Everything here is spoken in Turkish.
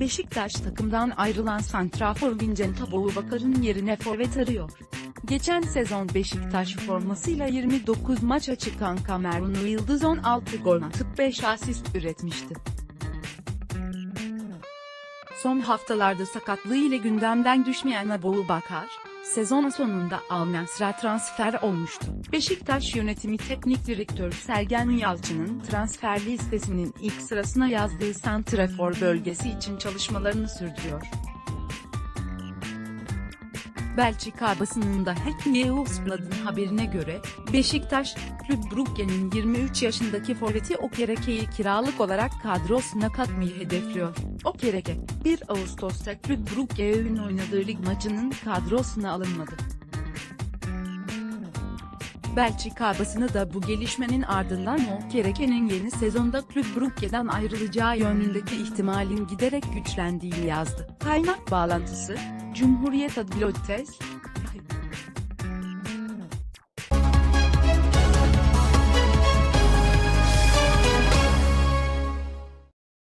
Beşiktaş takımdan ayrılan santrafor Vincent Aboubakar'ın yerine forvet arıyor. Geçen sezon Beşiktaş formasıyla 29 maça çıkan Kamerunlu Yıldız 16 gol atıp 5 asist üretmişti. Son haftalarda sakatlığı ile gündemden düşmeyen Aboubakar, sezon sonunda Al Nassr'a transfer olmuştu. Beşiktaş yönetimi teknik direktör Sergen Yalçın'ın transfer listesinin ilk sırasına yazdığı santrafor bölgesi için çalışmalarını sürdürüyor. Belçika basınında Hack Newsblad'ın haberine göre, Beşiktaş, Club Brugge'nin 23 yaşındaki forveti Okereke'yi kiralık olarak kadrosuna katmayı hedefliyor. Okereke, 1 Ağustos'ta Club Brugge'nin oynadığı lig maçının kadrosuna alınmadı. Belçika basını da bu gelişmenin ardından Okereke'nin yeni sezonda Club Brugge'den ayrılacağı yönündeki ihtimalin giderek güçlendiğini yazdı. Kaynak bağlantısı, Cumhuriyet Adliyotez,